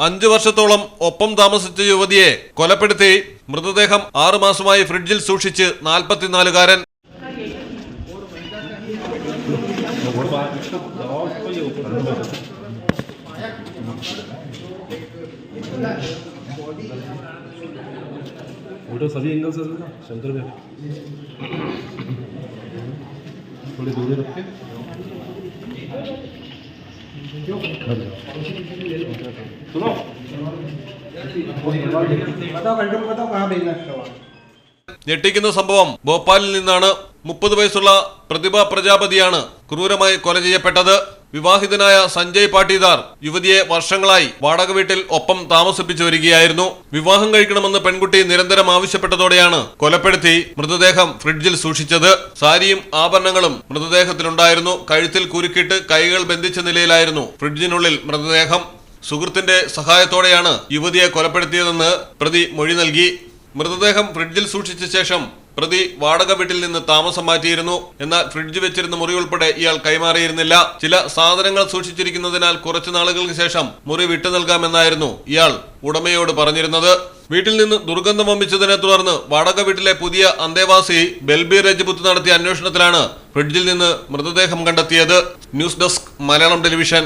അഞ്ചു വർഷത്തോളം ഒപ്പം താമസിച്ച യുവതിയെ കൊലപ്പെടുത്തി മൃതദേഹം ആറുമാസമായി ഫ്രിഡ്ജിൽ സൂക്ഷിച്ച് നാൽപ്പത്തിനാലുകാരൻ फोटो सभी एंगल से लेना शंकर में थोड़ी दूरी रख के सुनो बताओ कंट्रोल बताओ कहाँ भेजना है ഞെട്ടിക്കുന്ന സംഭവം ഭോപ്പാലിൽ നിന്നാണ് മുപ്പത് വയസ്സുള്ള പ്രതിഭ പ്രജാപതിയാണ് ക്രൂരമായി കൊല ചെയ്യപ്പെട്ടത് വിവാഹിതനായ സഞ്ജയ് പാട്ടീദാർ യുവതിയെ വർഷങ്ങളായി വാടക വീട്ടിൽ ഒപ്പം താമസിപ്പിച്ചു വരികയായിരുന്നു വിവാഹം കഴിക്കണമെന്ന് പെൺകുട്ടി നിരന്തരം ആവശ്യപ്പെട്ടതോടെയാണ് കൊലപ്പെടുത്തി മൃതദേഹം ഫ്രിഡ്ജിൽ സൂക്ഷിച്ചത് സാരിയും ആഭരണങ്ങളും മൃതദേഹത്തിലുണ്ടായിരുന്നു കഴുത്തിൽ കുരുക്കിട്ട് കൈകൾ ബന്ധിച്ച നിലയിലായിരുന്നു ഫ്രിഡ്ജിനുള്ളിൽ മൃതദേഹം സുഹൃത്തിന്റെ സഹായത്തോടെയാണ് യുവതിയെ കൊലപ്പെടുത്തിയതെന്ന് പ്രതി മൊഴി നൽകി. മൃതദേഹം ഫ്രിഡ്ജിൽ സൂക്ഷിച്ച ശേഷം പ്രതി വാടക വീട്ടിൽ നിന്ന് താമസം മാറ്റിയിരുന്നു. എന്നാൽ ഫ്രിഡ്ജ് വെച്ചിരുന്ന മുറി ഉൾപ്പെടെ ഇയാൾ കൈമാറിയിരുന്നില്ല. ചില സാധനങ്ങൾ സൂക്ഷിച്ചിരിക്കുന്നതിനാൽ കുറച്ചു നാളുകൾക്ക് ശേഷം മുറി വിട്ടു നൽകാമെന്നായിരുന്നു ഇയാൾ ഉടമയോട് പറഞ്ഞിരുന്നത്. വീട്ടിൽ നിന്ന് ദുർഗന്ധം വമ്പിച്ചതിനെ തുടർന്ന് വാടക വീട്ടിലെ പുതിയ അന്തേവാസി ബെൽബി രജപുത്ത് നടത്തിയ അന്വേഷണത്തിലാണ് ഫ്രിഡ്ജിൽ നിന്ന് മൃതദേഹം കണ്ടെത്തിയത്. News desk Malayalam television.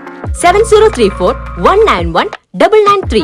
seven zero three four one nine one double nine three